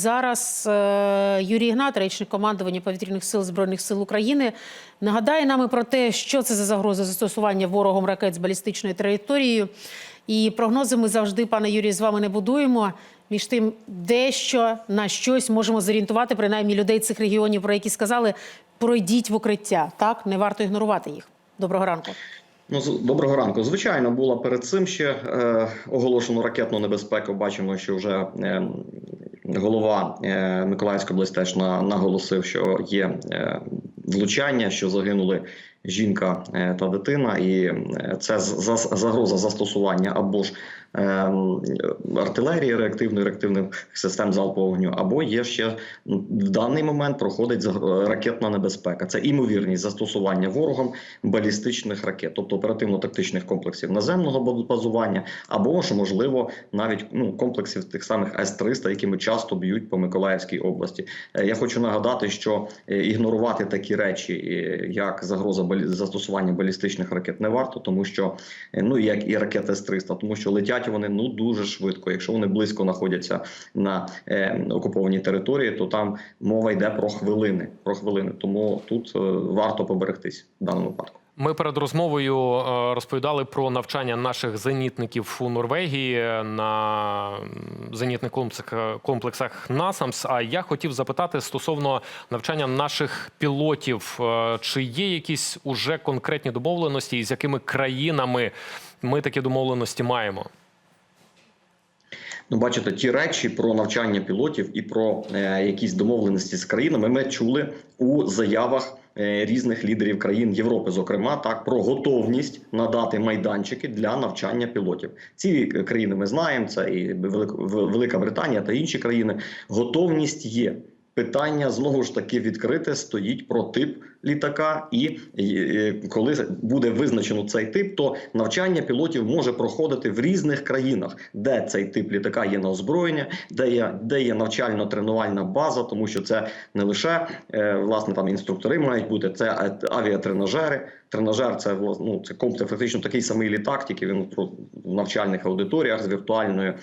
Зараз е, Юрій Ігнат, речник командування повітряних сил збройних сил України, нагадає нам і про те, що це за загроза застосування ворогом ракет з балістичною траєкторією. І прогнози ми завжди, пане Юрію, з вами не будуємо. Між тим, дещо на щось можемо зорієнтувати, принаймні людей цих регіонів, про які сказали, пройдіть в укриття. Так не варто ігнорувати їх. Доброго ранку. Ну, доброго ранку. Звичайно, було перед цим ще е, оголошено ракетну небезпеку. Бачимо, що вже е, голова е, Миколаївської області теж на, наголосив, що є е, влучання, що загинули жінка е, та дитина, і е, це загроза застосування або ж е, артилерії реактивної реактивних систем залпового вогню, або є ще в даний момент проходить ракетна небезпека. Це імовірність застосування ворогом балістичних ракет, тобто оперативно-тактичних комплексів наземного базування, або ж можливо навіть ну комплексів тих самих С-300, якими часто б'ють по Миколаївській області. Е, Я хочу нагадати, що ігнорувати такі речі, як загроза балі- застосування балістичних ракет, не варто, тому що е, ну як і ракети С-300, тому що летять вони ну дуже швидко. Якщо вони близько знаходяться на е, окупованій території, то там мова йде про хвилини. Про хвилини. Тому тут е, варто поберегтись в даному випадку. Ми перед розмовою е, розповідали про навчання наших зенітників у Норвегії на зенітних комплексах, НАСАМС. А я хотів запитати стосовно навчання наших пілотів, е, чи є якісь уже конкретні домовленості, і з якими країнами ми такі домовленості маємо? Ну, бачите, ті речі про навчання пілотів і про е, якісь домовленості з країнами ми чули у заявах е, різних лідерів країн Європи, зокрема, так про готовність надати майданчики для навчання пілотів. Ці країни ми знаємо. Це і Велик- Велика Британія та інші країни. Готовність є. Питання знову ж таки відкрите стоїть про тип літака, і коли буде визначено цей тип, то навчання пілотів може проходити в різних країнах, де цей тип літака є на озброєння, де є де є навчально-тренувальна база, тому що це не лише е, власне там інструктори мають бути, це авіатренажери. Тренажер це ну, це комплекс, фактично такий самий літак, тільки він в навчальних аудиторіях з віртуальною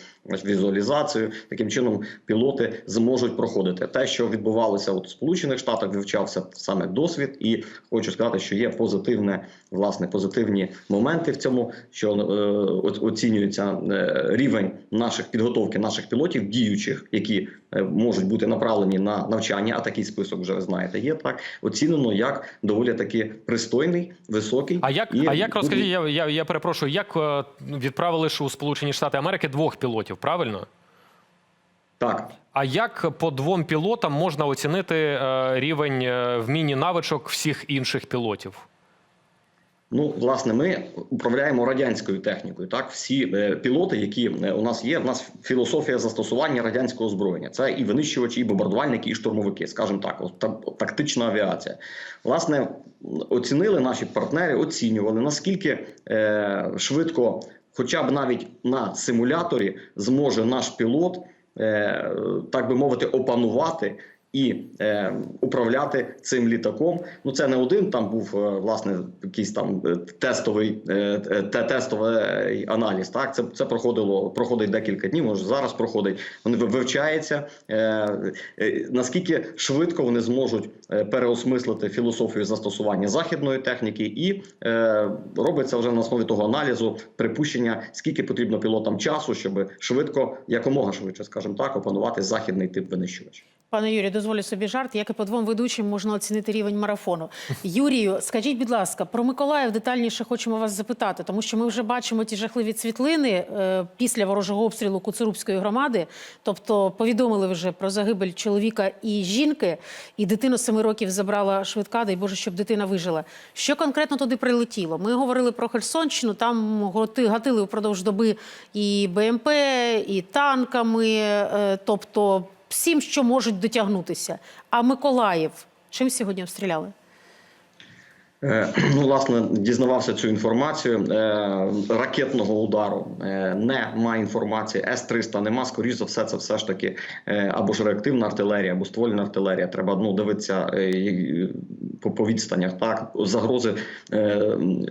візуалізацією. Таким чином пілоти зможуть проходити те, що відбувалося от в Сполучених Штатах, вивчався саме досвід, і хочу сказати, що є позитивне власне позитивні моменти в цьому, що е, оцінюється е, рівень наших підготовки наших пілотів, діючих, які е, можуть бути направлені на навчання. А такий список вже ви знаєте, є так оцінено як доволі таки пристойний, високий. А як, І а як розкажіть, я, я, я перепрошую, як відправили ж у Сполучені Штати Америки двох пілотів, правильно? Так. А як по двом пілотам можна оцінити е, рівень е, вміння навичок всіх інших пілотів? Ну, власне, ми управляємо радянською технікою. Так, всі е, пілоти, які е, у нас є, в нас філософія застосування радянського озброєння. Це і винищувачі, і бомбардувальники, і штурмовики, скажімо так, от, та- тактична авіація. Власне, оцінили наші партнери, оцінювали наскільки е, швидко, хоча б навіть на симуляторі, зможе наш пілот, так би мовити, опанувати і е, управляти цим літаком. Ну це не один там був е, власне якийсь там е, тестовий е, е, те- тестовий аналіз. Так, це це проходило проходить декілька днів. Може зараз проходить. Вони ви- вивчається е, е, наскільки швидко вони зможуть переосмислити філософію застосування західної техніки, і е, робиться вже на основі того аналізу припущення, скільки потрібно пілотам часу, щоб швидко, якомога швидше, скажімо так, опанувати західний тип винищувача. Пане Юрію, дозволю собі жарт. Як і по двом ведучим можна оцінити рівень марафону. Юрію, скажіть, будь ласка, про Миколаїв детальніше хочемо вас запитати, тому що ми вже бачимо ті жахливі світлини е, після ворожого обстрілу Куцурубської громади. Тобто повідомили вже про загибель чоловіка і жінки, і дитину семи років забрала швидка, дай Боже, щоб дитина вижила. Що конкретно туди прилетіло? Ми говорили про Херсонщину, там гатили впродовж доби і БМП, і танками, е, тобто всім, що можуть дотягнутися. А Миколаїв чим сьогодні обстріляли? Е, Ну, власне, дізнавався цю інформацію. Е, Ракетного удару е, нема інформації. С-300 нема. Скоріше за все, це все ж таки або ж реактивна артилерія, або ствольна артилерія. Треба ну, дивитися по, відстанях. Так, загрози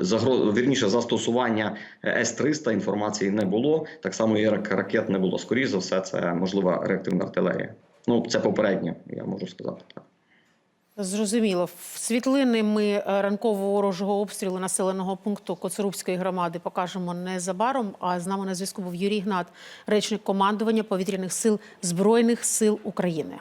загроз, вірніше застосування С-300 інформації не було. Так само і рак- ракет не було. Скоріше за все, це можлива реактивна артилерія. Ну це попереднє, я можу сказати так. Зрозуміло. Світлини ми е, ранкового ворожого обстрілу населеного пункту Коцерубської громади покажемо незабаром. А з нами на зв'язку був Юрій Гнат, речник командування повітряних сил Збройних сил України.